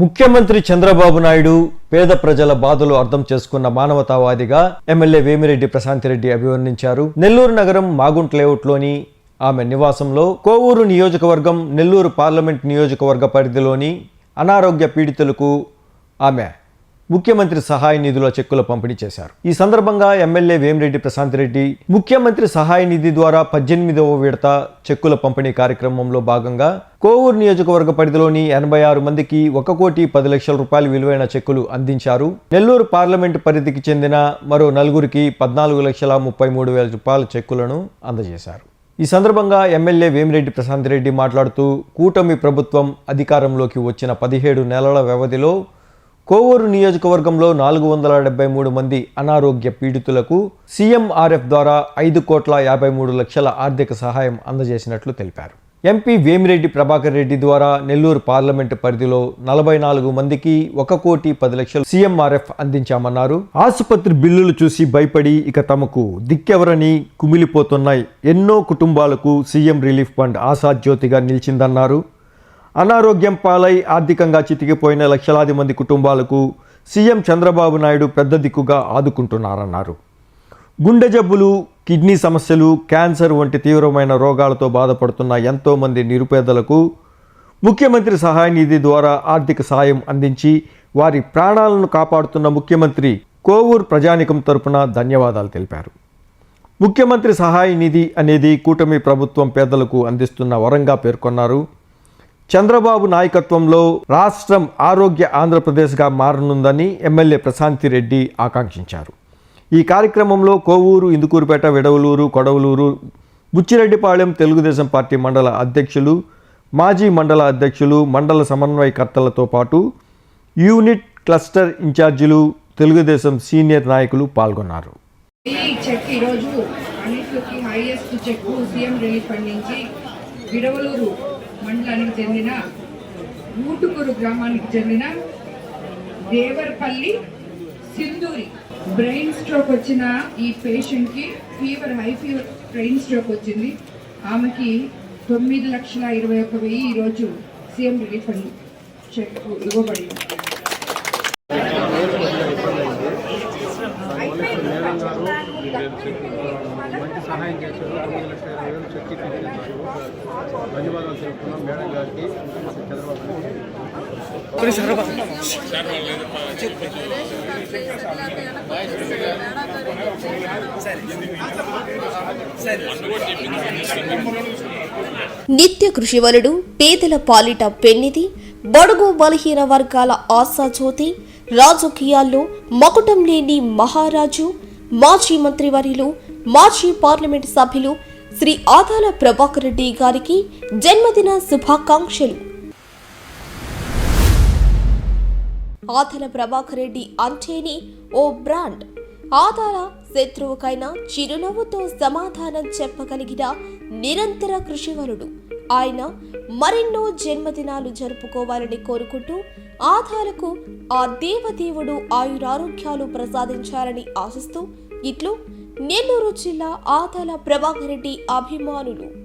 ముఖ్యమంత్రి చంద్రబాబు నాయుడు పేద ప్రజల బాధలు అర్థం చేసుకున్న మానవతావాదిగా ఎమ్మెల్యే వేమిరెడ్డి ప్రశాంతిరెడ్డి అభివర్ణించారు. నెల్లూరు నగరం మాగుంట్ లేఅవుట్లోని ఆమె నివాసంలో కోవూరు నియోజకవర్గం నెల్లూరు పార్లమెంట్ నియోజకవర్గ పరిధిలోని అనారోగ్య పీడితులకు ఆమె ముఖ్యమంత్రి సహాయ నిధిలో చెక్కుల పంపిణీ చేశారు. ఈ సందర్భంగా ఎమ్మెల్యే వేమిరెడ్డి ప్రశాంతిరెడ్డి ముఖ్యమంత్రి సహాయ నిధి ద్వారా పద్దెనిమిదవ విడత చెక్కుల పంపిణీ కార్యక్రమంలో భాగంగా కోవూరు నియోజకవర్గ పరిధిలోని ఎనభై ఆరు మందికి ఒక కోటి పది లక్షల రూపాయలు విలువైన చెక్కులు అందించారు. నెల్లూరు పార్లమెంటు పరిధికి చెందిన మరో నలుగురికి పద్నాలుగు లక్షల ముప్పై మూడు వేల రూపాయల చెక్కులను అందజేశారు. ఈ సందర్భంగా ఎమ్మెల్యే వేమిరెడ్డి ప్రశాంత్ రెడ్డి మాట్లాడుతూ కూటమి ప్రభుత్వం అధికారంలోకి వచ్చిన పదిహేడు నెలల వ్యవధిలో కోవూరు నియోజకవర్గంలో నాలుగు వందల డెబ్బై మూడు మంది అనారోగ్య పీడితులకు సీఎంఆర్ఎఫ్ ద్వారా ఐదు కోట్ల యాభై మూడు లక్షల ఆర్థిక సహాయం అందజేసినట్లు తెలిపారు. ఎంపీ వేమిరెడ్డి ప్రభాకర్ రెడ్డి ద్వారా నెల్లూరు పార్లమెంటు పరిధిలో నలభై నాలుగు మందికి ఒక కోటి పది లక్షలు సీఎంఆర్ఎఫ్ అందించామన్నారు. ఆసుపత్రి బిల్లులు చూసి భయపడి ఇక తమకు దిక్కెవరని కుమిలిపోతున్నాయి. ఎన్నో కుటుంబాలకు సీఎం రిలీఫ్ ఫండ్ ఆశాజ్యోతిగా నిలిచిందన్నారు. అనారోగ్యం పాలై ఆర్థికంగా చితికిపోయిన లక్షలాది మంది కుటుంబాలకు సీఎం చంద్రబాబు నాయుడు పెద్ద దిక్కుగా ఆదుకుంటున్నారన్నారు. గుండె జబ్బులు కిడ్నీ సమస్యలు క్యాన్సర్ వంటి తీవ్రమైన రోగాలతో బాధపడుతున్న ఎంతోమంది నిరుపేదలకు ముఖ్యమంత్రి సహాయ నిధి ద్వారా ఆర్థిక సాయం అందించి వారి ప్రాణాలను కాపాడుతున్న ముఖ్యమంత్రి కోవూరు ప్రజానికం తరపున ధన్యవాదాలు తెలిపారు. ముఖ్యమంత్రి సహాయ నిధి అనేది కూటమి ప్రభుత్వం పేదలకు అందిస్తున్న వరంగా పేర్కొన్నారు. చంద్రబాబు నాయకత్వంలో రాష్ట్రం ఆరోగ్య ఆంధ్రప్రదేశ్గా మారనుందని ఎమ్మెల్యే ప్రశాంతి రెడ్డి ఆకాంక్షించారు. ఈ కార్యక్రమంలో కోవూరు ఇందుకూరుపేట విడవలూరు కొడవలూరు బుచ్చిరెడ్డిపాళెం తెలుగుదేశం పార్టీ మండల అధ్యక్షులు మాజీ మండల అధ్యక్షులు మండల సమన్వయకర్తలతో పాటు యూనిట్ క్లస్టర్ ఇన్ఛార్జీలు తెలుగుదేశం సీనియర్ నాయకులు పాల్గొన్నారు. ఈరోజు highest cheque CM relief fund నుంచి విడవలూరు మండలానికి చెందిన ఊటుకూరు గ్రామానికి చెందిన దేవరపల్లి సింధూరి. బ్రెయిన్ స్ట్రోక్ వచ్చిన ఈ పేషెంట్కి fever high fever brain stroke వచ్చింది. ఆమెకి తొమ్మిది లక్షల ఇరవై ఒక్క వెయ్యి ఈరోజు సీఎం రిలీఫ్ ఫండ్ చెక్ ఇవ్వబడింది. మంచి సహాయం చేశారు. తొమ్మిది లక్షల ఇరవై వేలు చెక్ ధన్యవాదాలు తెలుపుతున్నాం. మేడం గారికి చంద్రబాబు నిత్య కృషివలుడు పేదల పాలిట పెన్నిది బడుగు బలహీన వర్గాల ఆశాజ్యోతి రాజకీయాల్లో మకుటం లేని మహారాజు మాజీ మంత్రివర్యులు మాజీ పార్లమెంటు సభ్యులు శ్రీ ఆదాల ప్రభాకర్ రెడ్డి గారికి జన్మదిన శుభాకాంక్షలు. ఆదాల ప్రభాకర్ రెడ్డి అంటేనే ఓ బ్రాండ్. ఆదాల శత్రువుకైనా చిరునవ్వుతో సమాధానం చెప్పగలిగిన నిరంతర కృషివరుడు. ఆయన మరెన్నో జన్మదినాలు జరుపుకోవాలని కోరుకుంటూ ఆధాలకు ఆ దేవదేవుడు ఆయురారోగ్యాలు ప్రసాదించాలని ఆశిస్తూ ఇట్లు నెల్లూరు జిల్లా ఆదాల ప్రభాకర్ రెడ్డి అభిమానులు.